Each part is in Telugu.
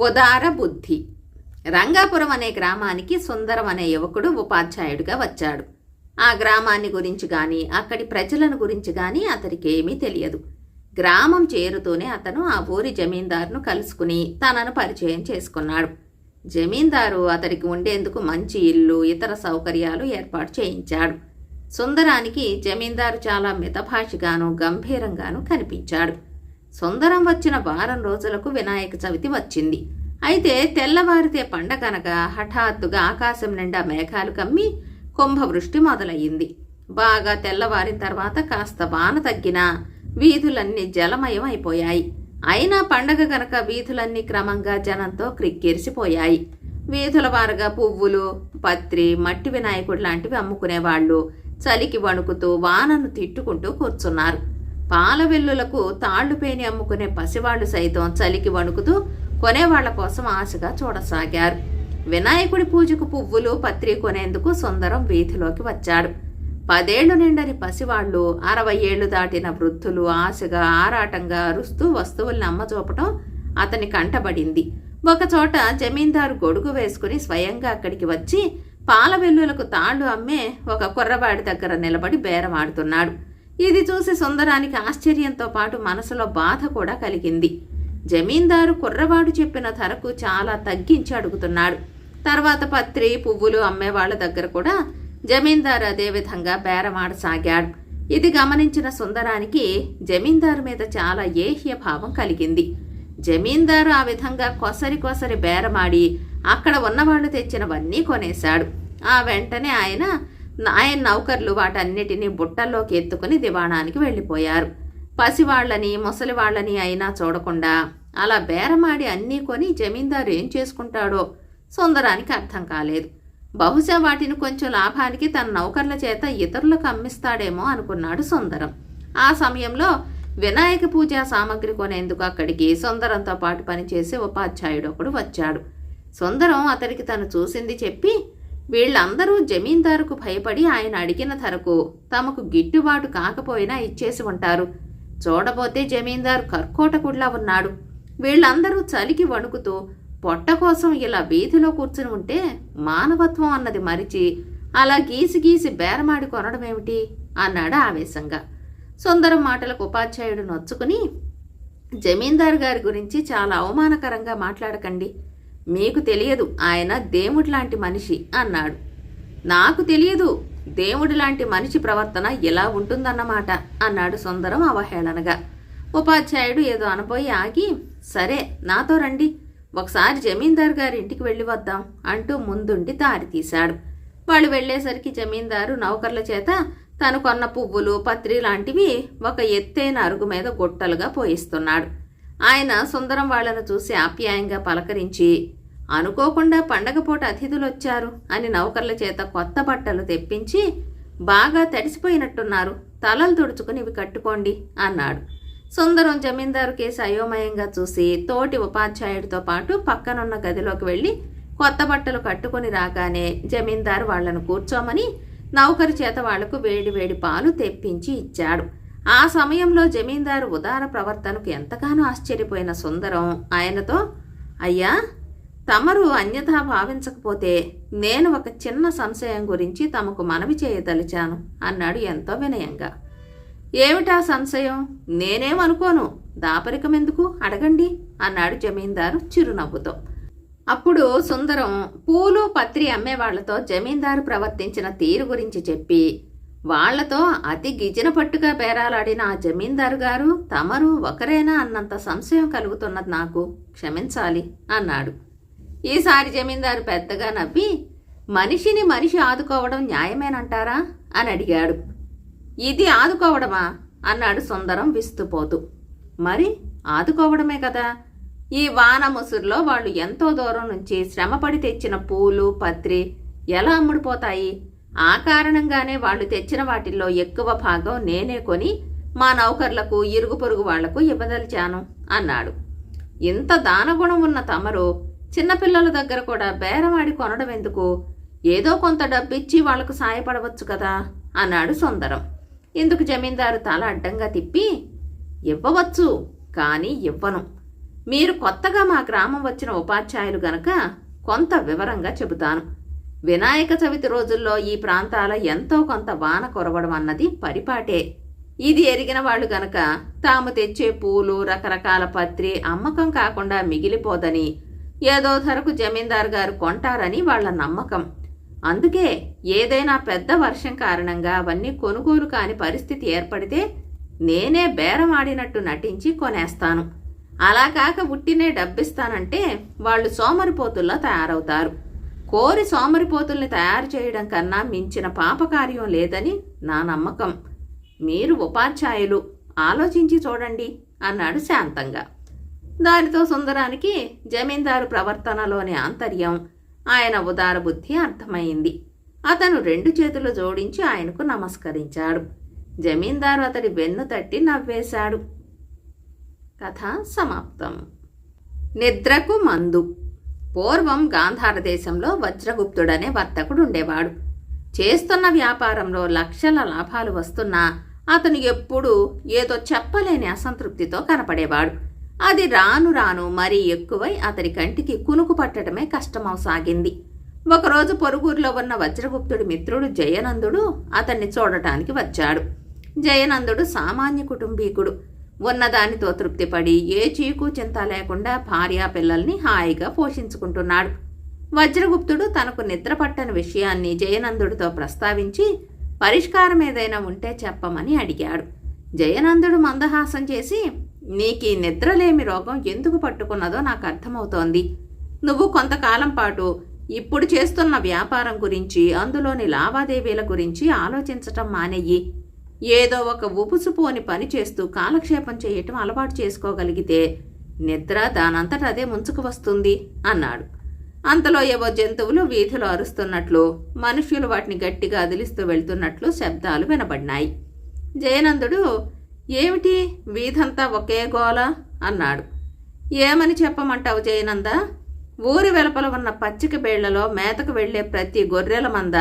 ఉదార బుద్ధి. రంగాపురం అనే గ్రామానికి సుందరం అనే యువకుడు ఉపాధ్యాయుడిగా వచ్చాడు. ఆ గ్రామాన్ని గురించి కానీ అక్కడి ప్రజలను గురించి కానీ అతనికి ఏమీ తెలియదు. గ్రామం చేరుతూనే అతను ఆ ఊరి జమీందారును కలుసుకుని తనను పరిచయం చేసుకున్నాడు. జమీందారు అతడికి ఉండేందుకు మంచి ఇల్లు ఇతర సౌకర్యాలు ఏర్పాటు చేయించాడు. సుందరానికి జమీందారు చాలా మితభాషిగాను గంభీరంగాను కనిపించాడు. సుందరం వచ్చిన వారం రోజులకు వినాయక చవితి వచ్చింది. అయితే తెల్లవారితే పండగనగా హఠాత్తుగా ఆకాశం నిండా మేఘాలు కమ్మి కుంభవృష్టి మొదలయ్యింది. బాగా తెల్లవారిన తర్వాత కాస్త వాన తగ్గినా వీధులన్నీ జలమయం అయిపోయాయి అయినా పండగ గనక వీధులన్నీ క్రమంగా జనంతో క్రిక్కిరిసిపోయాయి. వీధుల వారుగా పువ్వులు పత్రి మట్టి వినాయకుడు లాంటివి అమ్ముకునేవాళ్ళు చలికి వణుకుతూ వానను తిట్టుకుంటూ కూర్చున్నారు. పాల వెల్లులకు తాళ్ళు పేని అమ్ముకునే పసివాళ్ళు సైతం చలికి వణుకుతూ కొనేవాళ్ళ కోసం ఆశగా చూడసాగారు. వినాయకుడి పూజకు పువ్వులు పత్రి కొనేందుకు సుందరం వీధిలోకి వచ్చాడు. పదేళ్ళు నిండని పసివాళ్ళు అరవై ఏళ్ళు దాటిన వృద్ధులు ఆశగా ఆరాటంగా అరుస్తూ వస్తువుల్ని అమ్మచూపటం అతని కంటబడింది. ఒకచోట జమీందారు గొడుగు వేసుకుని స్వయంగా అక్కడికి వచ్చి పాల వెల్లులకు తాళ్ళు అమ్మే ఒక కుర్రవాడి దగ్గర నిలబడి బేరమాడుతున్నాడు. ఇది చూసి సుందరానికి ఆశ్చర్యంతో పాటు మనసులో బాధ కూడా కలిగింది. జమీందారు కుర్రవాడు చెప్పిన ధరకు చాలా తగ్గించి అడుగుతున్నాడు. తర్వాత పత్రి పువ్వులు అమ్మేవాళ్ళ దగ్గర కూడా జమీందారు అదేవిధంగా బేరమాడసాగాడు ఇది గమనించిన సుందరానికి జమీందారు మీద చాలా ఏహ్య భావం కలిగింది. జమీందారు ఆ విధంగా కొసరి కొసరి బేరమాడి అక్కడ ఉన్నవాళ్ళు తెచ్చినవన్నీ కొనేశాడు. ఆ వెంటనే ఆయన ఆయన నౌకర్లు వాటన్నిటినీ బుట్టల్లోకి ఎత్తుకుని దివాణానికి వెళ్ళిపోయారు. పసివాళ్ళని ముసలివాళ్ళని అయినా చూడకుండా అలా బేరమాడి అన్నీ కొని జమీందారు ఏం చేసుకుంటాడో సుందరానికి అర్థం కాలేదు. బహుశా వాటిని కొంచెం లాభానికి తన నౌకర్ల చేత ఇతరులకు అమ్మిస్తాడేమో అనుకున్నాడు సుందరం. ఆ సమయంలో వినాయక పూజా సామాగ్రి కొనేందుకు అక్కడికి సుందరంతో పాటు పనిచేసే ఉపాధ్యాయుడు ఒకడు వచ్చాడు. సుందరం అతడికి తను చూసింది చెప్పి వీళ్ళందరూ జమీందారుకు భయపడి ఆయన అడిగిన ధరకు తమకు గిట్టుబాటు కాకపోయినా ఇచ్చేసి ఉంటారు. చూడబోతే జమీందారు కర్కోటకుడ్లా ఉన్నాడు. వీళ్ళందరూ చలికి వణుకుతూ పొట్ట కోసం ఇలా వీధిలో కూర్చుని ఉంటే మానవత్వం అన్నది మరిచి అలా గీసి గీసి బేరమాడి కొనడం ఏమిటి అన్నాడు ఆవేశంగా. సుందరం మాటలకు ఉపాధ్యాయుడు నొచ్చుకుని జమీందారు గారి గురించి చాలా అవమానకరంగా మాట్లాడకండి. మీకు తెలియదు ఆయన దేవుడి లాంటి మనిషి అన్నాడు. నాకు తెలియదు దేవుడి లాంటి మనిషి ప్రవర్తన ఎలా ఉంటుందన్నమాట అన్నాడు సుందరం అవహేళనగా. ఉపాధ్యాయుడు ఏదో అనబోయి ఆగి సరే నాతో రండి ఒకసారి జమీందారు గారి ఇంటికి వెళ్ళి వద్దాం అంటూ ముందుండి దారి తీశాడు. వాళ్ళు వెళ్ళేసరికి జమీందారు నౌకర్ల చేత తను కొన్న పువ్వులు పత్రి లాంటివి ఒక ఎత్తైన అరుగు మీద గుట్టలుగా పోయిస్తున్నాడు. ఆయన సుందరం వాళ్ళను చూసి ఆప్యాయంగా పలకరించి అనుకోకుండా పండగపూట అతిథులు వచ్చారు అని నౌకర్ల చేత కొత్త బట్టలు తెప్పించి బాగా తడిసిపోయినట్టున్నారు. తలలు తుడుచుకుని ఇవి కట్టుకోండి అన్నాడు. సుందరం జమీందారు కేసు అయోమయంగా చూసి తోటి ఉపాధ్యాయుడితో పాటు పక్కనున్న గదిలోకి వెళ్ళి కొత్త బట్టలు కట్టుకుని రాగానే జమీందారు వాళ్ళను కూర్చోమని నౌకరు చేత వాళ్ళకు వేడి వేడి పాలు తెప్పించి ఇచ్చాడు. ఆ సమయంలో జమీందారు ఉదార ప్రవర్తనకు ఎంతగానో ఆశ్చర్యపోయిన సుందరం ఆయనతో అయ్యా తమరు అన్యథా భావించకపోతే నేను ఒక చిన్న సంశయం గురించి తమకు మనవి చేయదలిచాను అన్నాడు ఎంతో వినయంగా. ఏమిటా సంశయం? నేనేమనుకోను దాపరికం ఎందుకు? అడగండి అన్నాడు జమీందారు చిరునవ్వుతో. అప్పుడు సుందరం పూలు పత్రి అమ్మేవాళ్ళతో జమీందారు ప్రవర్తించిన తీరు గురించి చెప్పి వాళ్ళతో అతి గిజిన పట్టుగా బేరాలాడిన ఆ జమీందారు గారు తమరు ఒకరేనా అన్నంత సంశయం కలుగుతున్నది నాకు? క్షమించాలి అన్నాడు. ఈసారి జమీందారు పెద్దగా నవ్వి మనిషిని మనిషి ఆదుకోవడం న్యాయమేనంటారా? అని అడిగాడు. ఇది ఆదుకోవడమా? అన్నాడు సుందరం విస్తుపోతూ. మరి ఆదుకోవడమే కదా. ఈ వాన ముసురులో వాళ్ళు ఎంతో దూరం నుంచి శ్రమపడి తెచ్చిన పూలు పత్రి ఎలా అమ్ముడుపోతాయి? ఆ కారణంగానే వాళ్ళు తెచ్చిన వాటిల్లో ఎక్కువ భాగం నేనే కొని మా నౌకర్లకు ఇరుగు పొరుగు వాళ్ళకు ఇవ్వదలిచాను అన్నాడు. ఇంత దానగుణం ఉన్న తమరు చిన్నపిల్లల దగ్గర కూడా బేరమాడి కొనడం ఎందుకు? ఏదో కొంత డబ్బిచ్చి వాళ్ళకు సాయపడవచ్చు కదా అన్నాడు సుందరం. ఇందుకు జమీందారు తల అడ్డంగా తిప్పి ఇవ్వవచ్చు కానీ ఇవ్వను. మీరు కొత్తగా మా గ్రామం వచ్చిన ఉపాధ్యాయులు గనక కొంత వివరంగా చెబుతాను. వినాయక చవితి రోజుల్లో ఈ ప్రాంతాల ఎంతో కొంత వాన కొరవడం అన్నది పరిపాటే. ఇది ఎరిగిన వాళ్ళు గనక తాము తెచ్చే పూలు రకరకాల పత్రి అమ్మకం కాకుండా మిగిలిపోదని ఏదో ధరకు జమీందారు గారు కొంటారని వాళ్ళ నమ్మకం. అందుకే ఏదైనా పెద్ద వర్షం కారణంగా అవన్నీ కొనుగోలు కాని పరిస్థితి ఏర్పడితే నేనే బేరమాడినట్టు నటించి కొనేస్తాను. అలా కాక ఉట్టినే డబ్బిస్తానంటే వాళ్ళు సోమరిపోతుల్లా తయారవుతారు. కోరి సోమరిపోతుల్ని తయారు చేయడం కన్నా మించిన పాపకార్యం లేదని నా నమ్మకం. మీరు ఉపాధ్యాయులు ఆలోచించి చూడండి అన్నాడు శాంతంగా. దానితో సుందరానికి జమీందారు ప్రవర్తనలోని ఆంతర్యం ఆయన ఉదార బుద్ధి అర్థమైంది. అతను రెండు చేతులు జోడించి ఆయనకు నమస్కరించాడు. జమీందారు అతడి వెన్ను తట్టి నవ్వేశాడు. కథ సమాప్తం. నిద్రకు మందు. పూర్వం గాంధార దేశంలో వజ్రగుప్తుడనే వర్తకుడు ఉండేవాడు చేస్తున్న వ్యాపారంలో లక్షల లాభాలు వస్తున్నా అతను ఎప్పుడూ ఏదో చెప్పలేని అసంతృప్తితో కనపడేవాడు. అది రాను రాను మరీ ఎక్కువై అతడి కంటికి కునుకు పట్టడమే కష్టమవసాగింది. ఒకరోజు పొరుగురులో ఉన్న వజ్రగుప్తుడి మిత్రుడు జయనందుడు అతన్ని చూడటానికి వచ్చాడు. జయనందుడు సామాన్య కుటుంబీకుడు. ఉన్నదానితో తృప్తిపడి ఏ చీకు చింత లేకుండా భార్యా పిల్లల్ని హాయిగా పోషించుకుంటున్నాడు. వజ్రగుప్తుడు తనకు నిద్ర పట్టని విషయాన్ని జయనందుడితో ప్రస్తావించి పరిష్కారం ఏదైనా ఉంటే చెప్పమని అడిగాడు. జయనందుడు మందహాసం చేసి నీకీ నిద్రలేమి రోగం ఎందుకు పట్టుకున్నదో నాకు అర్థమవుతోంది. నువ్వు కొంతకాలం పాటు ఇప్పుడు చేస్తున్న వ్యాపారం గురించి అందులోని లావాదేవీల గురించి ఆలోచించటం మానేయి. ఏదో ఒక ఉపుసుపోని పని చేస్తూ కాలక్షేపం చేయటం అలవాటు చేసుకోగలిగితే నిద్ర దానంతట అదే ముంచుకు వస్తుంది అన్నాడు. అంతలో ఏవో జంతువులు వీధిలో అరుస్తున్నట్లు మనుష్యులు వాటిని గట్టిగా అదిలిస్తూ వెళ్తున్నట్లు శబ్దాలు వినబడినాయి. జయనందుడు ఏమిటి వీధంతా ఒకే గోల? అన్నాడు. ఏమని చెప్పమంటావు జయనంద? ఊరి వెలుపల ఉన్న పచ్చిక బేళ్ళలో మేతకు వెళ్ళే ప్రతి గొర్రెల మంద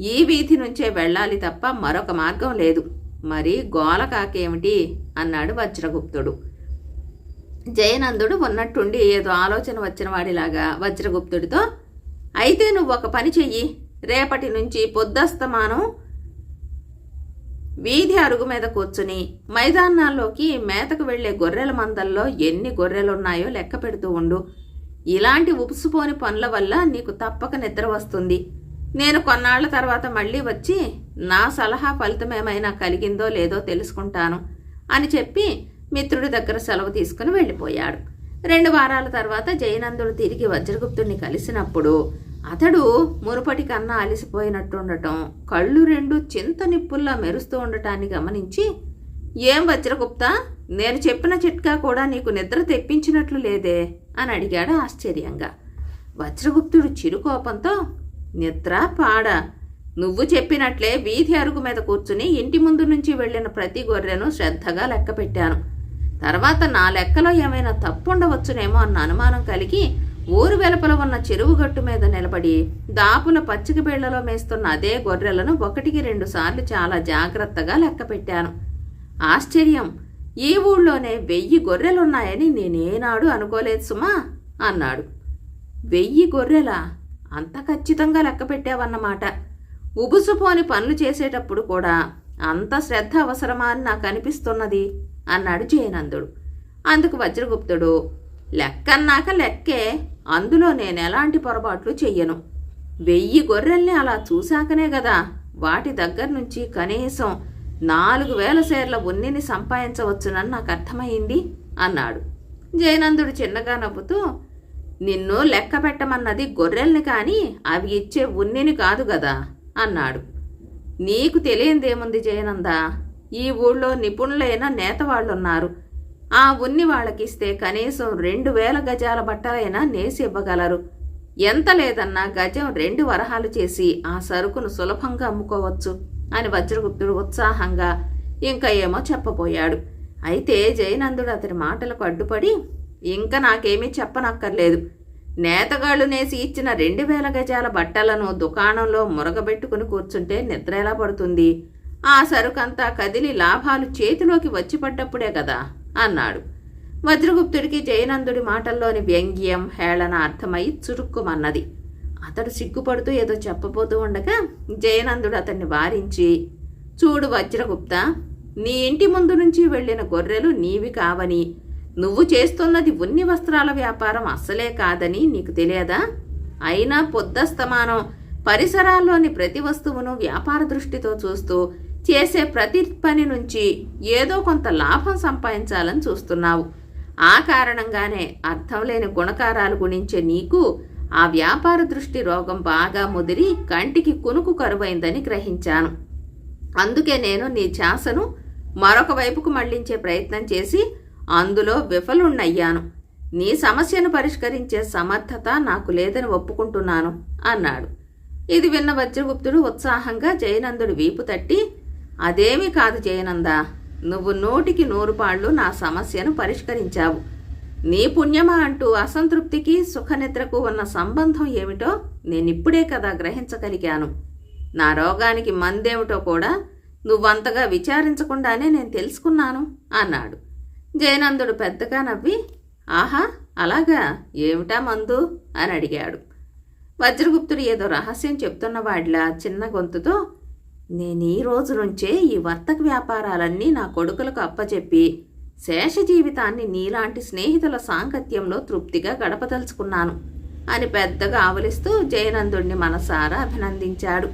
ఈ వీధి నుంచే వెళ్ళాలి తప్ప మరొక మార్గం లేదు. మరి గోల కాకేమిటి? అన్నాడు వజ్రగుప్తుడు. జయనందుడు ఉన్నట్టుండి ఏదో ఆలోచన వచ్చిన వాడిలాగా వజ్రగుప్తుడితో అయితే నువ్వు ఒక పని చెయ్యి. రేపటి నుంచి పొద్దస్తమానం వీధి అరుగు మీద కూర్చుని మైదానాల్లోకి మేతకు వెళ్ళే గొర్రెల మందల్లో ఎన్ని గొర్రెలున్నాయో లెక్క పెడుతూ ఉండు. ఇలాంటి ఉపుసుపోని పనుల వల్ల నీకు తప్పక నిద్ర వస్తుంది. నేను కొన్నాళ్ళ తర్వాత మళ్ళీ వచ్చి నా సలహా ఫలితమేమైనా కలిగిందో లేదో తెలుసుకుంటాను అని చెప్పి మిత్రుడి దగ్గర సెలవు తీసుకుని వెళ్ళిపోయాడు. రెండు వారాల తర్వాత జయనందుడు తిరిగి వజ్రగుప్తుడిని కలిసినప్పుడు అతడు మునుపటి కన్నా అలసిపోయినట్టుండటం కళ్ళు రెండు చింత నిప్పుల్లా మెరుస్తూ ఉండటాన్ని గమనించి ఏం వజ్రగుప్త? నేను చెప్పిన చిట్కా కూడా నీకు నిద్ర తెప్పించినట్లు లేదే? అని అడిగాడు ఆశ్చర్యంగా. వజ్రగుప్తుడు చిరుకోపంతో నిద్ర పాడ. నువ్వు చెప్పినట్లే వీధి అరుగు మీద కూర్చుని ఇంటి ముందు నుంచి వెళ్ళిన ప్రతి గొర్రెను శ్రద్ధగా లెక్క పెట్టాను తర్వాత నా లెక్కలో ఏమైనా తప్పు ఉండవచ్చునేమో అన్న అనుమానం కలిగి ఊరు వెలుపల ఉన్న చెరువు గట్టు మీద నిలబడి దాపుల పచ్చిక బిళ్ళలో మేస్తున్న అదే గొర్రెలను ఒకటికి రెండు సార్లు చాలా జాగ్రత్తగా లెక్క పెట్టాను. ఆశ్చర్యం! ఈ ఊళ్ళోనే వెయ్యి గొర్రెలున్నాయని నేనేనాడు అనుకోలేదు సుమా! అన్నాడు. వెయ్యి గొర్రెలా? అంత ఖచ్చితంగా లెక్క పెట్టావన్నమాట. ఉబుసుపోని పనులు చేసేటప్పుడు కూడా అంత శ్రద్ధ అవసరమా అని నాకు అనిపిస్తున్నది? అన్నాడు జయనందుడు. అందుకు వజ్రగుప్తుడు లెక్కన్నాక లెక్కే! అందులో నేను ఎలాంటి పొరపాట్లు చెయ్యను. వెయ్యి గొర్రెల్ని అలా చూశాకనే కదా వాటి దగ్గర నుంచి కనీసం నాలుగు వేల సేర్ల ఉన్నిని సంపాదించవచ్చునని నాకు అర్థమైంది అన్నాడు. జయనందుడు చిన్నగా నవ్వుతూ నిన్ను లెక్క పెట్టమన్నది గొర్రెల్ని కానీ అవి ఇచ్చే ఉన్నిని కాదు కదా అన్నాడు. నీకు తెలియందేముంది జయనంద? ఈ ఊళ్ళో నిపుణులైన ఉన్నారు ఆ ఉన్ని వాళ్ళకిస్తే కనీసం రెండు వేల గజాల బట్టలైనా నేసి ఇవ్వగలరు. ఎంత లేదన్నా గజం రెండు వరహాలు చేసి ఆ సరుకును సులభంగా అమ్ముకోవచ్చు అని వజ్రగుప్తుడు ఉత్సాహంగా ఇంకా ఏమో చెప్పబోయాడు. అయితే జయనందుడు అతని మాటలకు అడ్డుపడి ఇంకా నాకేమీ చెప్పనక్కర్లేదు. నేతగాళ్ళు నేసి ఇచ్చిన రెండు వేల గజాల బట్టలను దుకాణంలో మురగబెట్టుకుని కూర్చుంటే నిద్ర ఎలా పడుతుంది? ఆ సరుకంతా కదిలి లాభాలు చేతిలోకి వచ్చి పడ్డప్పుడే కదా. అన్నాడు. వజ్రగుప్తుడికి జయనందుడి మాటల్లోని వ్యంగ్యం హేళన అర్థమై చురుక్కుమన్నది. అతడు సిగ్గుపడుతూ ఏదో చెప్పబోతూ ఉండగా జయనందుడు అతన్ని వారించి చూడు వజ్రగుప్త నీ ఇంటి ముందు నుంచి వెళ్ళిన గొర్రెలు నీవి కావని నువ్వు చేస్తున్నది ఉన్ని వస్త్రాల వ్యాపారం అస్సలే కాదని నీకు తెలియదా? అయినా పొద్దస్తమానం పరిసరాల్లోని ప్రతి వస్తువును వ్యాపార దృష్టితో చూస్తూ చేసే ప్రతి పని నుంచి ఏదో కొంత లాభం సంపాదించాలని చూస్తున్నావు. ఆ కారణంగానే అర్థం లేని గుణకారాలు గుణించే నీకు ఆ వ్యాపార దృష్టి రోగం బాగా ముదిరి కంటికి కునుకు కరువైందని గ్రహించాను. అందుకే నేను నీ ఛాసను మరొక వైపుకు మళ్ళించే ప్రయత్నం చేసి అందులో విఫలుణ్ణయ్యాను. నీ సమస్యను పరిష్కరించే సమర్థత నాకు లేదని ఒప్పుకుంటున్నాను అన్నాడు. ఇది విన్న వజ్రగుప్తుడు ఉత్సాహంగా జయనందుడు వీపు తట్టి అదేమీ కాదు జయనంద. నువ్వు నూటికి నూరు పాళ్ళు నా సమస్యను పరిష్కరించావు. నీ పుణ్యమా అంటూ అసంతృప్తికి సుఖనిద్రకు ఉన్న సంబంధం ఏమిటో నేనిప్పుడే కదా గ్రహించగలిగాను. నా రోగానికి మందేమిటో కూడా నువ్వంతగా విచారించకుండానే నేను తెలుసుకున్నాను అన్నాడు. జయనందుడు పెద్దగా నవ్వి ఆహా అలాగా? ఏమిటా మందు? అని అడిగాడు. వజ్రగుప్తుడు ఏదో రహస్యం చెప్తున్నవాడిలా చిన్న గొంతుతో నేను ఈ రోజు నుంచే ఈ వర్తక వ్యాపారాలన్నీ నా కొడుకులకు అప్పచెప్పి శేష జీవితాన్ని నీలాంటి స్నేహితుల సాంగత్యంలో తృప్తిగా గడపదలుచుకున్నాను అని పెద్దగా ఆవలిస్తూ జయనందుణ్ణి మనసారా అభినందించాడు.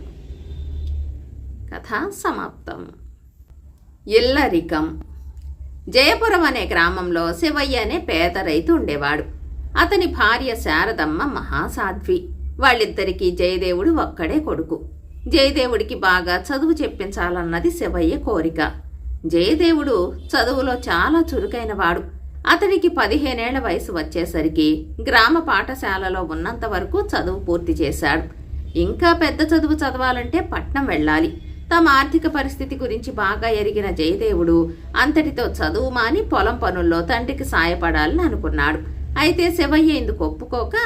కథ సమాప్తం. ఇల్లరికం. జయపురం అనే గ్రామంలో శివయ్య అనే పేద రైతు ఉండేవాడు. అతని భార్య శారదమ్మ మహాసాధ్వి. వాళ్ళిద్దరికీ జయదేవుడు ఒక్కడే కొడుకు. జయదేవుడికి బాగా చదువు చెప్పించాలన్నది శివయ్య కోరిక. జయదేవుడు చదువులో చాలా చురుకైనవాడు. అతడికి పదిహేనేళ్ళ వయసు వచ్చేసరికి గ్రామ పాఠశాలలో ఉన్నంత వరకు చదువు పూర్తి చేశాడు. ఇంకా పెద్ద చదువు చదవాలంటే పట్నం వెళ్ళాలి. తమ ఆర్థిక పరిస్థితి గురించి బాగా ఎరిగిన జయదేవుడు అంతటితో చదువు మాని పొలం పనుల్లో తండ్రికి సాయపడాలని అనుకున్నాడు. అయితే శివయ్య ఇందుకు ఒప్పుకోక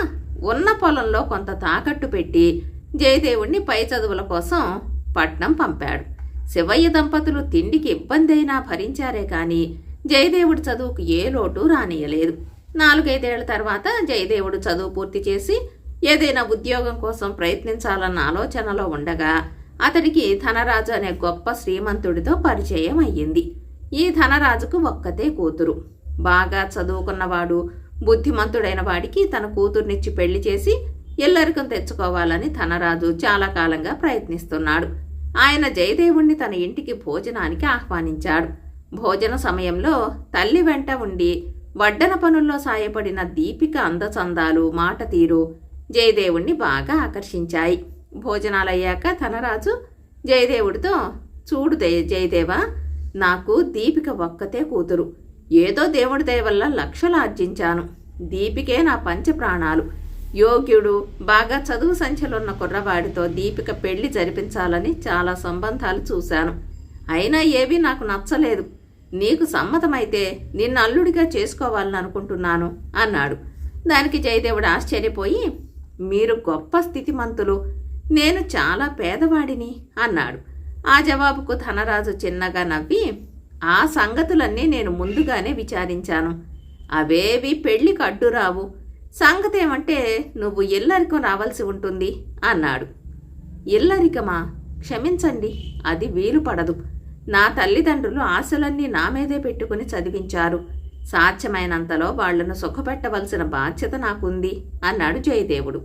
ఉన్న పొలంలో కొంత తాకట్టు పెట్టి జయదేవుణ్ణి పై చదువుల కోసం పట్నం పంపాడు. శివయ్య దంపతులు తిండికి ఇబ్బంది అయినా భరించారే కాని జయదేవుడి చదువుకు ఏ లోటు రానియలేదు నాలుగైదేళ్ళ తర్వాత జయదేవుడు చదువు పూర్తి చేసి ఏదైనా ఉద్యోగం కోసం ప్రయత్నించాలన్న ఆలోచనలో ఉండగా అతడికి ధనరాజు అనే గొప్ప శ్రీమంతుడితో పరిచయం అయ్యింది. ఈ ధనరాజుకు ఒక్కతే కూతురు. బాగా చదువుకున్నవాడు బుద్ధిమంతుడైన వాడికి తన కూతుర్నిచ్చి పెళ్ళి చేసి ఇల్లరికం తెచ్చుకోవాలని ధనరాజు చాలా కాలంగా ప్రయత్నిస్తున్నాడు. ఆయన జయదేవుణ్ణి తన ఇంటికి భోజనానికి ఆహ్వానించాడు. భోజన సమయంలో తల్లి వెంట ఉండి వడ్డన పనుల్లో సాయపడిన దీపిక అందచందాలు మాట తీరు జయదేవుణ్ణి బాగా ఆకర్షించాయి. భోజనాలయ్యాక ధనరాజు జయదేవుడితో చూడు దే జయదేవా నాకు దీపిక ఒక్కతే కూతురు. ఏదో దేవుడి దయ వల్ల లక్షలు ఆర్జించాను దీపికే నా పంచ ప్రాణాలు యోగ్యుడు బాగా చదువు సంఖ్యలున్న కుర్రవాడితో దీపిక పెళ్ళి జరిపించాలని చాలా సంబంధాలు చూశాను. అయినా ఏవీ నాకు నచ్చలేదు. నీకు సమ్మతమైతే నిన్ను అల్లుడిగా చేసుకోవాలని అనుకుంటున్నాను అన్నాడు. దానికి జయదేవుడు ఆశ్చర్యపోయి మీరు గొప్ప స్థితిమంతులు నేను చాలా పేదవాడిని అన్నాడు. ఆ జవాబుకు ధనరాజు చిన్నగా నవ్వి ఆ సంగతులన్నీ నేను ముందుగానే విచారించాను. అవేవి పెళ్ళికి అడ్డురావు. సంగతేమంటే నువ్వు ఎల్లరికం రావాల్సి ఉంటుంది అన్నాడు. ఎల్లరికమా? క్షమించండి అది వీలు పడదు. నా తల్లిదండ్రులు ఆశలన్నీ నా మీదే పెట్టుకుని చదివించారు. సాధ్యమైనంతలో వాళ్ళను సుఖపెట్టవలసిన బాధ్యత నాకుంది అన్నాడు జయదేవుడు.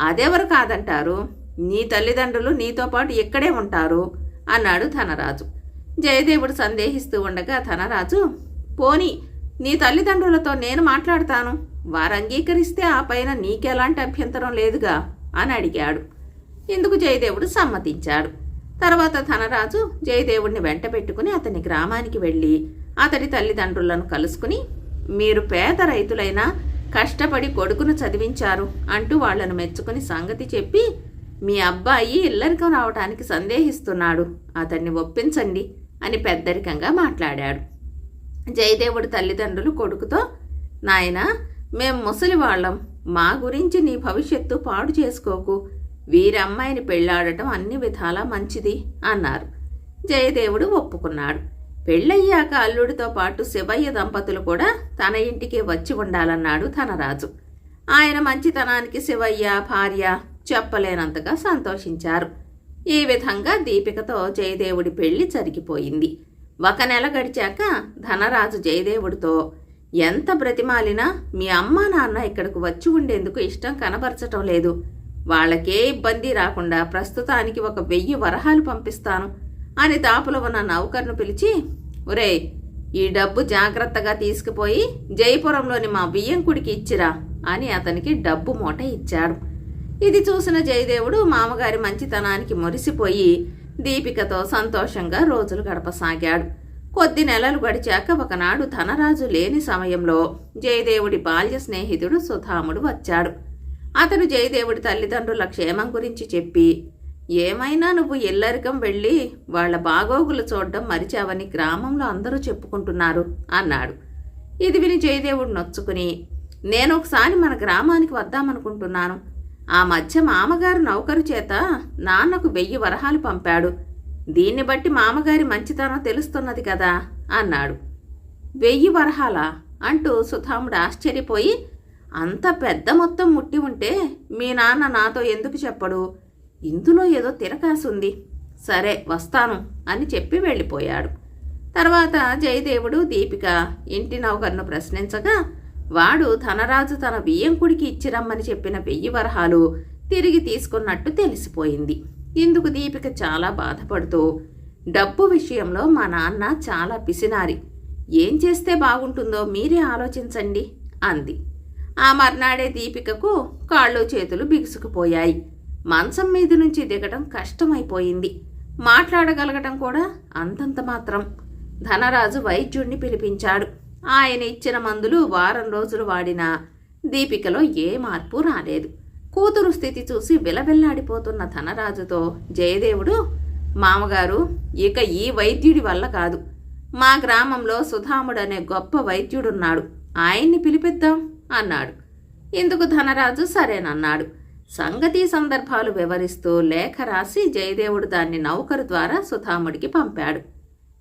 అదెవరు కాదంటారు? నీ తల్లిదండ్రులు నీతో పాటు ఇక్కడే ఉంటారు అన్నాడు ధనరాజు. జయదేవుడు సందేహిస్తూ ఉండగా ధనరాజు పోని నీ తల్లిదండ్రులతో నేను మాట్లాడతాను? వారు అంగీకరిస్తే ఆ పైన నీకెలాంటి అభ్యంతరం లేదుగా అని అడిగాడు. ఇందుకు జయదేవుడు సమ్మతించాడు. తర్వాత ధనరాజు జయదేవుడిని వెంట పెట్టుకుని అతని గ్రామానికి వెళ్ళి అతడి తల్లిదండ్రులను కలుసుకుని మీరు పేద రైతులైనా కష్టపడి కొడుకును చదివించారు అంటూ వాళ్ళను మెచ్చుకుని సంగతి చెప్పి మీ అబ్బాయి ఇల్లరికం రావటానికి సందేహిస్తున్నాడు అతన్ని ఒప్పించండి అని పెద్దరికంగా మాట్లాడాడు. జయదేవుడి తల్లిదండ్రులు కొడుకుతో నాయనా మేం ముసలివాళ్ళం మా గురించి నీ భవిష్యత్తు పాడు చేసుకోకు. వీరమ్మాయిని పెళ్ళాడటం అన్ని విధాలా మంచిది అన్నారు. జయదేవుడు ఒప్పుకున్నాడు. పెళ్ళయ్యాక అల్లుడితో పాటు శివయ్య దంపతులు కూడా తన ఇంటికి వచ్చి ఉండాలన్నాడు ధనరాజు. ఆయన మంచితనానికి శివయ్య భార్య చెప్పలేనంతగా సంతోషించారు. ఈ విధంగా దీపికతో జయదేవుడి పెళ్ళి జరిగిపోయింది. ఒక నెల గడిచాక ధనరాజు జయదేవుడితో ఎంత బ్రతిమాలినా మీ అమ్మా నాన్న ఇక్కడకు వచ్చి ఉండేందుకు ఇష్టం కనబరచటం లేదు. వాళ్ళకే ఇబ్బంది రాకుండా ప్రస్తుతానికి ఒక వెయ్యి వరహాలు పంపిస్తాను అని దాపులో ఉన్న నౌకర్ను పిలిచి ఒరే ఈ డబ్బు జాగ్రత్తగా తీసుకుపోయి జయపురంలోని మా బియ్యంకుడికి ఇచ్చిరా అని అతనికి డబ్బు మూట ఇచ్చాడు. ఇది చూసిన జయదేవుడు మామగారి మంచితనానికి మురిసిపోయి దీపికతో సంతోషంగా రోజులు గడపసాగాడు. కొద్ది నెలలు గడిచాక ఒకనాడు ధనరాజు లేని సమయంలో జయదేవుడి బాల్య స్నేహితుడు సుధాముడు వచ్చాడు. అతను జయదేవుడి తల్లిదండ్రుల క్షేమం గురించి చెప్పి ఏమైనా నువ్వు ఇల్లరికం వెళ్ళి వాళ్ళ బాగోగులు చూడడం మరిచావని గ్రామంలో అందరూ చెప్పుకుంటున్నారు అన్నాడు. ఇది విని జయదేవుడు నొచ్చుకుని నేను ఒకసారి మన గ్రామానికి వద్దామనుకుంటున్నాను. ఆ మధ్య మామగారు నౌకరు చేత నాన్నకు వెయ్యి వరహాలు పంపాడు. దీన్ని బట్టి మామగారి మంచితనం తెలుస్తున్నది కదా అన్నాడు. వెయ్యి వరహాలా అంటూ సుధాముడు ఆశ్చర్యపోయి అంత పెద్ద మొత్తం ముట్టి ఉంటే మీ నాన్న నాతో ఎందుకు చెప్పడు? ఇందులో ఏదో తిరకాసుంది. సరే వస్తాను అని చెప్పి వెళ్ళిపోయాడు. తర్వాత జయదేవుడు దీపిక ఇంటి నౌకర్ను ప్రశ్నించగా వాడు ధనరాజు తన బియ్యంకుడికి ఇచ్చిరమ్మని చెప్పిన వెయ్యి వరహాలు తిరిగి తీసుకున్నట్టు తెలిసిపోయింది. ఇందుకు దీపిక చాలా బాధపడుతూ డబ్బు విషయంలో మా నాన్న చాలా పిసినారి. ఏం చేస్తే బాగుంటుందో మీరే ఆలోచించండి అంది. ఆ మర్నాడే దీపికకు కాళ్ళు చేతులు బిగుసుకుపోయాయి. మంచం మీద నుంచి దిగటం కష్టమైపోయింది. మాట్లాడగలగటం కూడా అంతంత మాత్రం. ధనరాజు వైద్యుణ్ణి పిలిపించాడు. ఆయన ఇచ్చిన మందులు వారం రోజులు వాడినా దీపికలో ఏ మార్పు రాలేదు. కూతురు స్థితి చూసి విలవిల్లాడిపోతున్న ధనరాజుతో జయదేవుడు మామగారు ఇక ఈ వైద్యుడి వల్ల కాదు. మా గ్రామంలో సుధాముడు అనే గొప్ప వైద్యుడున్నాడు. ఆయన్ని పిలిపిద్దాం అన్నాడు. ఇందుకు ధనరాజు సరేనన్నాడు. సంగతి సందర్భాలు వివరిస్తూ లేఖ రాసి జయదేవుడు దాన్ని నౌకరు ద్వారా సుధాముడికి పంపాడు.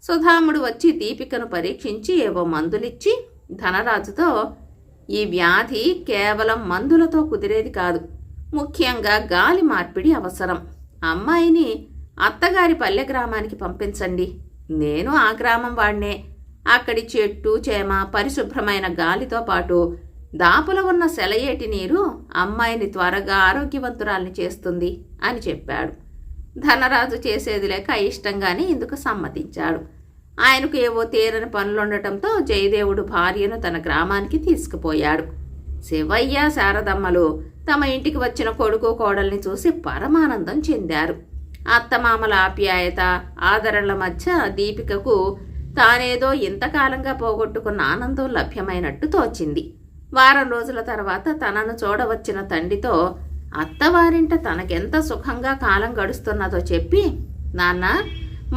సుధాముడు వచ్చి దీపికను పరీక్షించి ఏవో మందులిచ్చి ధనరాజుతో ఈ వ్యాధి కేవలం మందులతో కుదిరేది కాదు. ముఖ్యంగా గాలి మార్పిడి అవసరం. అమ్మాయిని అత్తగారి పల్లె గ్రామానికి పంపించండి. నేను ఆ గ్రామం వాడినే. అక్కడి చెట్టు చేమ పరిశుభ్రమైన గాలితో పాటు దాపులో ఉన్న సెలయేటి నీరు అమ్మాయిని త్వరగా ఆరోగ్యవంతురాల్ని చేస్తుంది అని చెప్పాడు. ధనరాజు చేసేది లేక ఇష్టంగానే ఇందుకు సమ్మతించాడు. ఆయనకు ఏవో తీరని పనులుండటంతో జయదేవుడు భార్యను తన గ్రామానికి తీసుకుపోయాడు. శివయ్య శారదమ్మలు తమ ఇంటికి వచ్చిన కొడుకు కోడల్ని చూసి పరమానందం చెందారు. అత్తమామల ఆప్యాయత ఆదరణల మధ్య దీపికకు తానేదో ఇంతకాలంగా పోగొట్టుకున్న ఆనందం లభ్యమైనట్టు తోచింది. వారం రోజుల తర్వాత తనను చూడవచ్చిన తండ్రితో అత్తవారింట తనకెంత సుఖంగా కాలం గడుస్తున్నదో చెప్పి నాన్న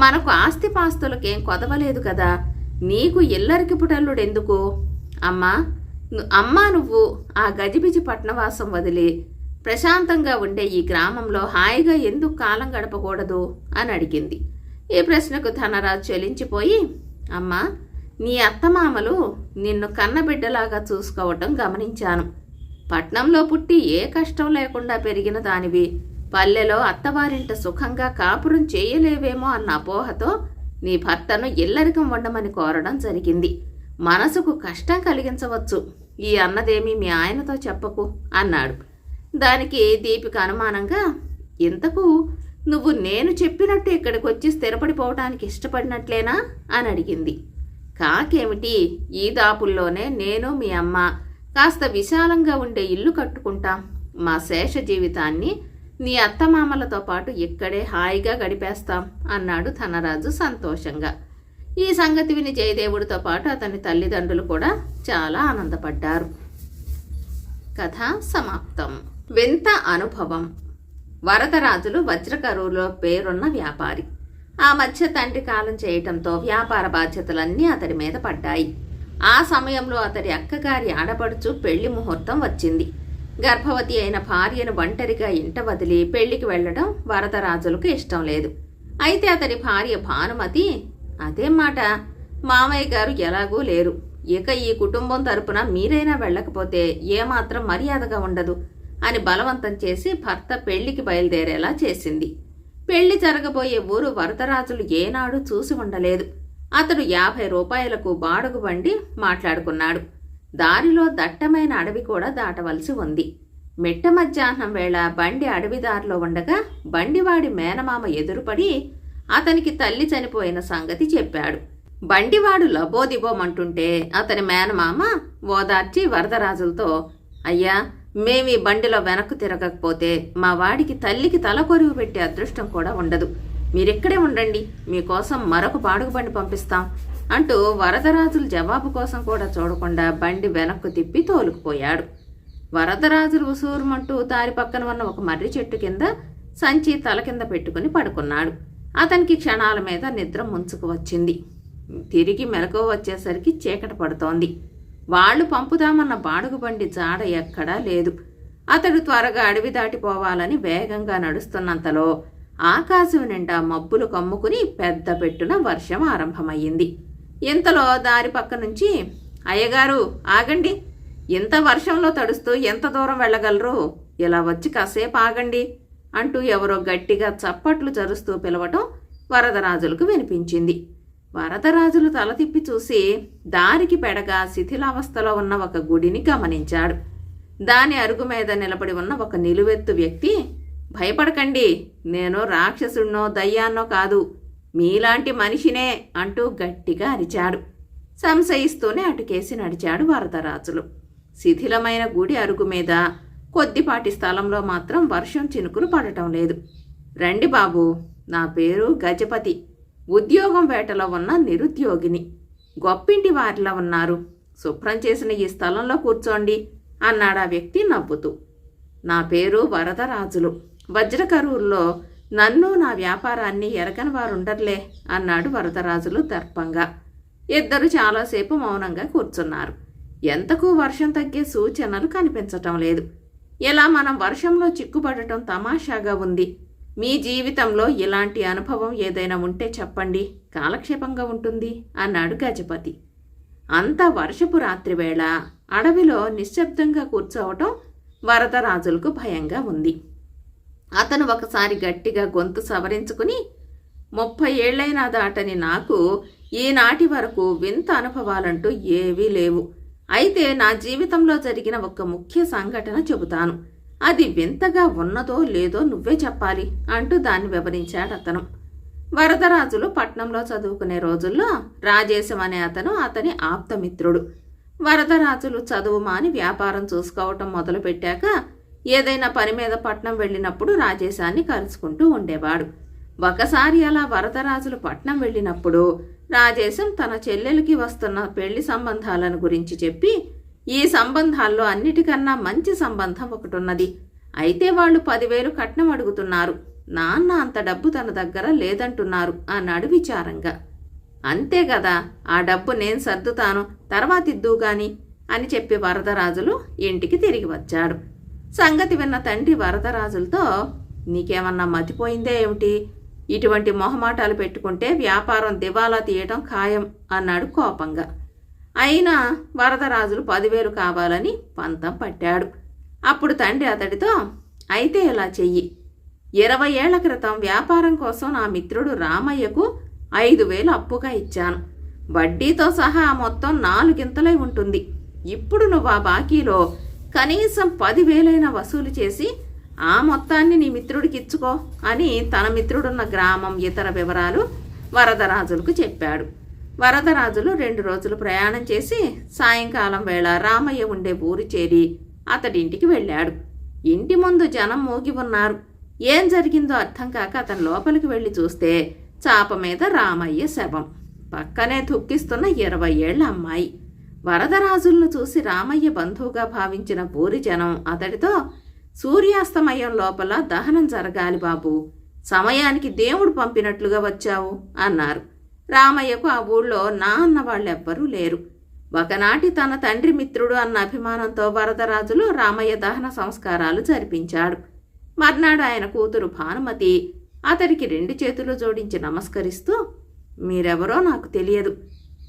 మనకు ఆస్తిపాస్తులకేం కొదవలేదు కదా నీకు ఇల్లరికి పుటల్లుడెందుకు అమ్మా అమ్మా నువ్వు ఆ గజిబిజి పట్నవాసం వదిలి. ప్రశాంతంగా ఉండే ఈ గ్రామంలో హాయిగా ఎందుకు కాలం గడపకూడదు? అని అడిగింది. ఈ ప్రశ్నకు ధనరాజు చెలించిపోయి అమ్మా నీ అత్తమామలు నిన్ను కన్నబిడ్డలాగా చూసుకోవటం గమనించాను. పట్నంలో పుట్టి ఏ కష్టం లేకుండా పెరిగిన దానివి. పల్లెలో అత్తవారింట సుఖంగా కాపురం చేయలేవేమో అన్న అపోహతో నీ భర్తను ఇల్లరికం వండమని కోరడం జరిగింది. మనసుకు కష్టం కలిగించవచ్చు. ఈ అన్నదేమీ మీ ఆయనతో చెప్పకు అన్నాడు. దానికి దీపిక అనుమానంగా ఇంతకు నువ్వు నేను చెప్పినట్టు ఇక్కడికి వచ్చి స్థిరపడిపోవటానికి ఇష్టపడినట్లేనా? అని అడిగింది. కాకేమిటి? ఈ దాపుల్లోనే నేను మీ అమ్మ కాస్త విశాలంగా ఉండే ఇల్లు కట్టుకుంటాం. మా శేష జీవితాన్ని నీ అత్తమామలతో పాటు ఇక్కడే హాయిగా గడిపేస్తాం అన్నాడు ధనరాజు సంతోషంగా. ఈ సంగతి విని జయదేవుడితో పాటు అతని తల్లిదండ్రులు కూడా చాలా ఆనందపడ్డారు. కథ సమాప్తం. వింత అనుభవం. వరదరాజులు వజ్రకరువులో పేరున్న వ్యాపారి. ఆ మధ్య తండ్రి కాలం చేయటంతో వ్యాపార బాధ్యతలన్నీ అతడి మీద పడ్డాయి. ఆ సమయంలో అతడి అక్కగారి ఆడపడుచు పెళ్ళి ముహూర్తం వచ్చింది. గర్భవతి అయిన భార్యను ఒంటరిగా ఇంట వదిలి పెళ్ళికి వెళ్ళడం వరదరాజులకు ఇష్టం లేదు. అయితే అతడి భార్య భానుమతి అదేం మాట. మామయ్య గారు ఎలాగూ లేరు. ఇక ఈ కుటుంబం తరపున మీరైనా వెళ్ళకపోతే ఏమాత్రం మర్యాదగా ఉండదు అని బలవంతం చేసి భర్త పెళ్ళికి బయలుదేరేలా చేసింది. పెళ్ళి జరగబోయే ఊరు వరదరాజులు ఏనాడు చూసి ఉండలేదు. అతడు యాభై రూపాయలకు బాడుగు బండి మాట్లాడుకున్నాడు. దారిలో దట్టమైన అడవి కూడా దాటవలసి ఉంది. మిట్ట మధ్యాహ్నం వేళ బండి అడవిదారిలో ఉండగా బండివాడి మేనమామ ఎదురుపడి అతనికి తల్లి చనిపోయిన సంగతి చెప్పాడు. బండివాడు లబోదిబోమంటుంటే అతని మేనమామ ఓదార్చి వరదరాజులతో అయ్యా మేమీ బండిలో వెనక్కు తిరగకపోతే మా వాడికి తల్లికి తల కొరుగు పెట్టే అదృష్టం కూడా ఉండదు. మీరిక్కడే ఉండండి మీకోసం మరొక బాడుగు బండి పంపిస్తాం అంటూ వరదరాజులు జవాబు కోసం కూడా చూడకుండా బండి వెనక్కు తిప్పి తోలుకుపోయాడు. వరదరాజులు ఉసూరుమంటూ దారి పక్కన ఉన్న ఒక మర్రి చెట్టు కింద సంచి తల కింద పెట్టుకుని పడుకున్నాడు. అతనికి క్షణాల మీద నిద్ర ముంచుకు వచ్చింది. తిరిగి మెలకువ వచ్చేసరికి చీకట పడుతోంది. వాళ్ళు పంపుదామన్న బాడుగు బండి జాడ ఎక్కడా లేదు. అతడు త్వరగా అడవి దాటిపోవాలని వేగంగా నడుస్తున్నంతలో ఆకాశం నిండా మబ్బులు కమ్ముకుని పెద్ద పెట్టున వర్షం ఆరంభమయ్యింది. ఇంతలో దారి పక్క నుంచి అయ్యగారు ఆగండి. ఇంత వర్షంలో తడుస్తూ ఎంత దూరం వెళ్ళగలరు? ఇలా వచ్చి కాసేపు ఆగండి. అంటూ ఎవరో గట్టిగా చప్పట్లు జరుస్తూ పిలవటం వరదరాజులకు వినిపించింది. వరదరాజులు తల తిప్పి చూసి దారికి పెడగా శిథిలావస్థలో ఉన్న ఒక గుడిని గమనించాడు. దాని అరుగు మీద నిలబడి ఉన్న ఒక నిలువెత్తు వ్యక్తి భయపడకండి నేను రాక్షసుడినో దయ్యాన్నో కాదు మీలాంటి మనిషినే అంటూ గట్టిగా అరిచాడు. సంశయిస్తూనే అటుకేసి నడిచాడు వరదరాజులు. శిథిలమైన గుడి అరుగు మీద కొద్దిపాటి స్థలంలో మాత్రం వర్షం చినుకులు పడటం లేదు. రండి బాబు నా పేరు గజపతి. ఉద్యోగం వేటలో ఉన్న నిరుద్యోగిని. గొప్పింటి వారిలో ఉన్నారు. శుభ్రం చేసిన ఈ స్థలంలో కూర్చోండి అన్నాడు ఆ వ్యక్తి నవ్వుతూ. నా పేరు వరదరాజులు. వజ్రకరూరులో నన్ను నా వ్యాపారాన్ని ఎరగని వారుండర్లే అన్నాడు వరదరాజులు దర్పంగా ఇద్దరు చాలాసేపు మౌనంగా కూర్చున్నారు. ఎంతకు వర్షం తగ్గే సూచనలు కనిపించటం లేదు. ఇలా మనం వర్షంలో చిక్కుపడటం తమాషాగా ఉంది? మీ జీవితంలో ఇలాంటి అనుభవం ఏదైనా ఉంటే చెప్పండి. కాలక్షేపంగా ఉంటుంది అన్నాడు గజపతి. అంత వర్షపు రాత్రి వేళ అడవిలో నిశ్శబ్దంగా కూర్చోవటం వరదరాజులకు భయంగా ఉంది. అతను ఒకసారి గట్టిగా గొంతు సవరించుకుని ముప్పై ఏళ్ళైనా దాటని నాకు ఈనాటి వరకు వింత అనుభవాలంటూ ఏవీ లేవు. అయితే నా జీవితంలో జరిగిన ఒక ముఖ్య సంఘటన చెబుతాను. అది వింతగా ఉన్నదో లేదో నువ్వే చెప్పాలి అంటూ దాన్ని వివరించాడు అతను. వరదరాజులు పట్నంలో చదువుకునే రోజుల్లో రాజేశం అనే అతను అతని ఆప్తమిత్రుడు. వరదరాజులు చదువు మాని వ్యాపారం చూసుకోవటం మొదలుపెట్టాక ఏదైనా పని మీద పట్నం వెళ్ళినప్పుడు రాజేశాన్ని కలుసుకుంటూ ఉండేవాడు. ఒకసారి అలా వరదరాజులు పట్నం వెళ్ళినప్పుడు రాజేశం తన చెల్లెలికి వస్తున్న పెళ్ళి సంబంధాలను గురించి చెప్పి ఈ సంబంధాల్లో అన్నిటికన్నా మంచి సంబంధం ఒకటి ఉన్నది అయితే వాళ్ళు పదివేలు కట్నం అడుగుతున్నారు. నాన్న అంత డబ్బు తన దగ్గర లేదంటున్నారు అన్నాడు విచారంగా. అంతే కదా ఆ డబ్బు నేను సర్దుతాను తర్వాత ఇద్దు గాని అని చెప్పి వరదరాజులు ఇంటికి తిరిగి వచ్చాడు. సంగతి విన్న తండ్రి వరదరాజులతో నీకేమన్నా మతిపోయిందే ఏమిటి? ఇటువంటి మొహమాటాలు పెట్టుకుంటే వ్యాపారం దివాలా తీయటం ఖాయం అన్నాడు కోపంగా. అయినా వరదరాజులు పదివేలు కావాలని పంతం పట్టాడు. అప్పుడు తండ్రి అతడితో అయితే ఇలా చెయ్యి. ఇరవై ఏళ్ళ క్రితం వ్యాపారం కోసం నా మిత్రుడు రామయ్యకు ఐదు వేలు అప్పుగా ఇచ్చాను. వడ్డీతో సహా ఆ మొత్తం నాలుగింతలై ఉంటుంది. ఇప్పుడు నువ్వు ఆ బాకీలో కనీసం పదివేలైనా వసూలు చేసి ఆ మొత్తాన్ని నీ మిత్రుడికి ఇచ్చుకో అని తన మిత్రుడున్న గ్రామం ఇతర వివరాలు వరదరాజులకు చెప్పాడు. వరదరాజులు రెండు రోజులు ప్రయాణం చేసి సాయంకాలం వేళ రామయ్య ఉండే ఊరు చేరి అతడింటికి వెళ్ళాడు. ఇంటి ముందు జనం మోగి ఉన్నారు. ఏం జరిగిందో అర్థం కాక అతను లోపలికి వెళ్ళి చూస్తే చాప మీద రామయ్య శవం. పక్కనే దుఃఖిస్తున్న ఇరవై ఏళ్ళ అమ్మాయి. వరదరాజులను చూసి రామయ్య బంధువుగా భావించిన పూరి జనం అతడితో సూర్యాస్తమయం లోపల దహనం జరగాలి బాబు. సమయానికి దేవుడు పంపినట్లుగా వచ్చావు అన్నారు. రామయ్యకు ఆ ఊళ్ళో నా అన్న వాళ్ళెవ్వరూ లేరు. ఒకనాటి తన తండ్రి మిత్రుడు అన్న అభిమానంతో వరదరాజులు రామయ్య దహన సంస్కారాలు జరిపించాడు. మర్నాడు ఆయన కూతురు భానుమతి అతడికి రెండు చేతులు జోడించి నమస్కరిస్తూ మీరెవరో నాకు తెలియదు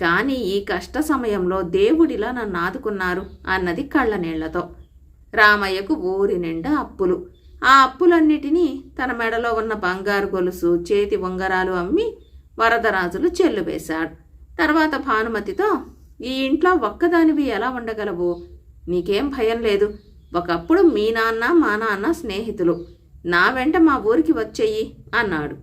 కానీ ఈ కష్ట సమయంలో దేవుడిలా నన్ను ఆదుకున్నారు అన్నది కళ్ళనీళ్ళతో రామయ్యకు ఊరి నిండా అప్పులు. ఆ అప్పులన్నిటినీ తన మెడలో ఉన్న బంగారు గొలుసు చేతి ఉంగరాలు అమ్మి వరదరాజులు చెల్లువేశాడు తర్వాత భానుమతితో ఈ ఇంట్లో ఒక్కదానివి ఎలా ఉండగలవు? నీకేం భయం లేదు. ఒకప్పుడు మీ నాన్న మా నాన్న స్నేహితులు. నా వెంట మా ఊరికి వచ్చేయి అన్నాడు.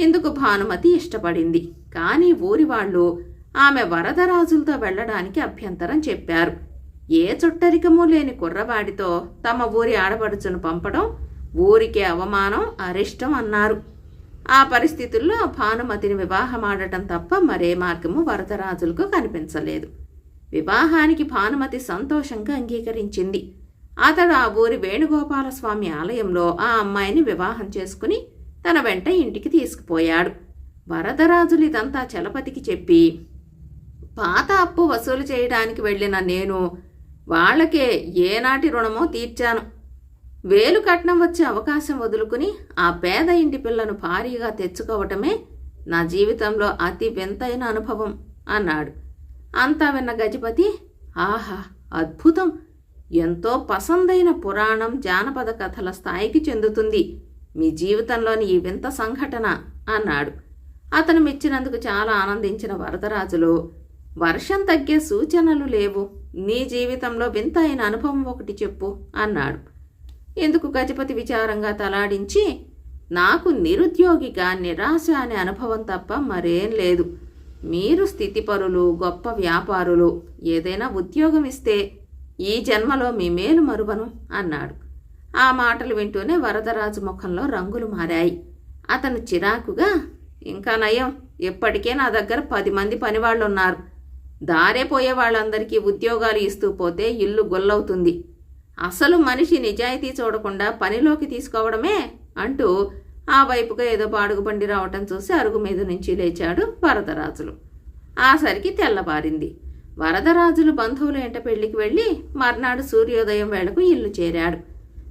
ఇందుకు భానుమతి ఇష్టపడింది. కానీ ఊరి వాళ్ళు ఆమె వరదరాజులతో వెళ్ళడానికి అభ్యంతరం చెప్పారు. ఏ చుట్టరికము లేని కుర్రవాడితో తమ ఊరి ఆడపడుచును పంపడం ఊరికి అవమానం అరిష్టం అన్నారు. ఆ పరిస్థితుల్లో భానుమతిని వివాహమాడటం తప్ప మరే మార్గము వరదరాజులకు కనిపించలేదు. వివాహానికి భానుమతి సంతోషంగా అంగీకరించింది. అతడు ఆ ఊరి వేణుగోపాలస్వామి ఆలయంలో ఆ అమ్మాయిని వివాహం చేసుకుని తన వెంట ఇంటికి తీసుకుపోయాడు. వరదరాజులు ఇదంతా చలపతికి చెప్పి పాత అప్పు వసూలు చేయడానికి వెళ్ళిన నేను వాళ్ళకే ఏనాటి రుణమో తీర్చాను. వేలు కట్నం వచ్చే అవకాశం వదులుకుని ఆ పేద ఇంటి పిల్లను భారీగా తెచ్చుకోవటమే నా జీవితంలో అతి వింతైన అనుభవం అన్నాడు. అంతా విన్న గజపతి ఆహా అద్భుతం! ఎంతో పసందైన పురాణం జానపద కథల స్థాయికి చెందుతుంది. మీ జీవితంలోని ఈ వింత సంఘటన అన్నాడు. అతను మెచ్చినందుకు చాలా ఆనందించిన వరదరాజులు వర్షం తగ్గే సూచనలు లేవు. నీ జీవితంలో వింత అయిన అనుభవం ఒకటి చెప్పు అన్నాడు. ఎందుకు గజపతి విచారంగా తలాడించి నాకు నిరుద్యోగిగా నిరాశ అనే అనుభవం తప్ప మరేం లేదు. మీరు స్థితిపరులు గొప్ప వ్యాపారులు ఏదైనా ఉద్యోగం ఇస్తే ఈ జన్మలో మీ మేలు మరువను అన్నాడు. ఆ మాటలు వింటూనే వరదరాజు ముఖంలో రంగులు మారాయి. అతను చిరాకుగా ఇంకా నయం ఇప్పటికే నా దగ్గర పది మంది పనివాళ్ళు ఉన్నారు దారేపోయే వాళ్ళందరికీ ఉద్యోగాలు ఇస్తూ పోతే ఇల్లు గొల్లవుతుంది. అసలు మనిషి నిజాయితీ చూడకుండా పనిలోకి తీసుకోవడమే అంటూ ఆ వైపుగా ఏదో బాడుగుబండి రావటం చూసి అరుగు మీద నుంచి లేచాడు వరదరాజులు. ఆ సరికి తెల్లబారింది వరదరాజులు బంధువుల ఎంట పెళ్ళికి వెళ్ళి మర్నాడు సూర్యోదయం వేళకు ఇల్లు చేరాడు.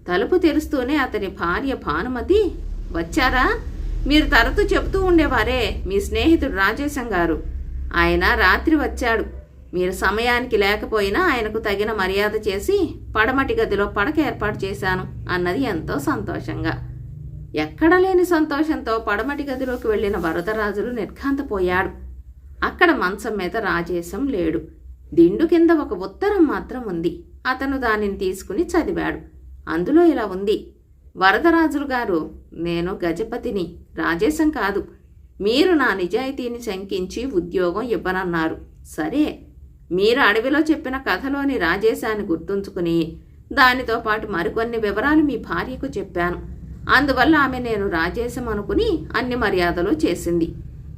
తలుపు తెరుస్తూనే అతని భార్య భానుమతి వచ్చారా? మీరు తరచూ చెబుతూ ఉండేవారే మీ స్నేహితుడు రాజేశం గారు. ఆయన రాత్రి వచ్చాడు. మీరు సమయానికి లేకపోయినా ఆయనకు తగిన మర్యాద చేసి పడమటి గదిలో పడక ఏర్పాటు చేశాను అన్నది ఎంతో సంతోషంగా. ఎక్కడ లేని సంతోషంతో పడమటి గదిలోకి వెళ్ళిన వరదరాజులు నిర్ఘాంతపోయాడు. అక్కడ మంచం మీద రాజేశం లేడు. దిండు కింద ఒక ఉత్తరం మాత్రం ఉంది. అతను దానిని తీసుకుని చదివాడు. అందులో ఇలా ఉంది. వరదరాజులు గారు నేను గజపతిని రాజేశం కాదు మీరు నా నిజాయితీని శంకించి ఉద్యోగం ఇవ్వనన్నారు. సరే మీరు అడవిలో చెప్పిన కథలోని రాజేశాన్ని గుర్తుంచుకుని దానితో పాటు మరికొన్ని వివరాలు మీ భార్యకు చెప్పాను. అందువల్ల ఆమె నేను రాజేశం అనుకుని అన్ని మర్యాదలు చేసింది.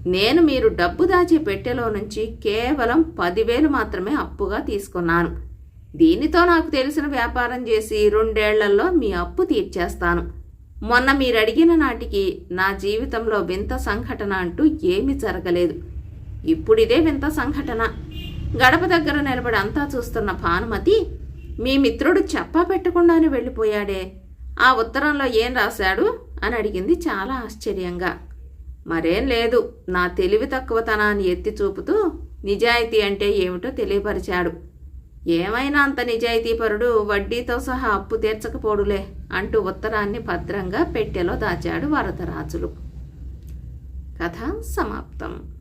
నేను మీరు డబ్బు దాచే పెట్టెలో నుంచి కేవలం పదివేలు మాత్రమే అప్పుగా తీసుకున్నాను. దీనితో నాకు తెలిసిన వ్యాపారం చేసి రెండేళ్ళలో మీ అప్పు తీర్చేస్తాను. మొన్న మీరు అడిగిన నాటికి నా జీవితంలో వింత సంఘటన అంటూ ఏమీ జరగలేదు. ఇప్పుడిదే వింత సంఘటన. గడప దగ్గర నిలబడి అంతా చూస్తున్న భానుమతి మీ మిత్రుడు చెప్పా పెట్టకుండానే వెళ్ళిపోయాడే. ఆ ఉత్తరంలో ఏం రాశాడు? అని అడిగింది చాలా ఆశ్చర్యంగా. మరేం లేదు. నా తెలివి తక్కువతనాన్ని ఎత్తి చూపుతూ నిజాయితీ అంటే ఏమిటో తెలియపరిచాడు. ఏమైనా అంత నిజాయితీపరుడు వడ్డీతో సహా అప్పు తీర్చకపోడులే అంటూ ఉత్తరాన్ని భద్రంగా పెట్టెలో దాచాడు వరదరాజులు. కథ సమాప్తం.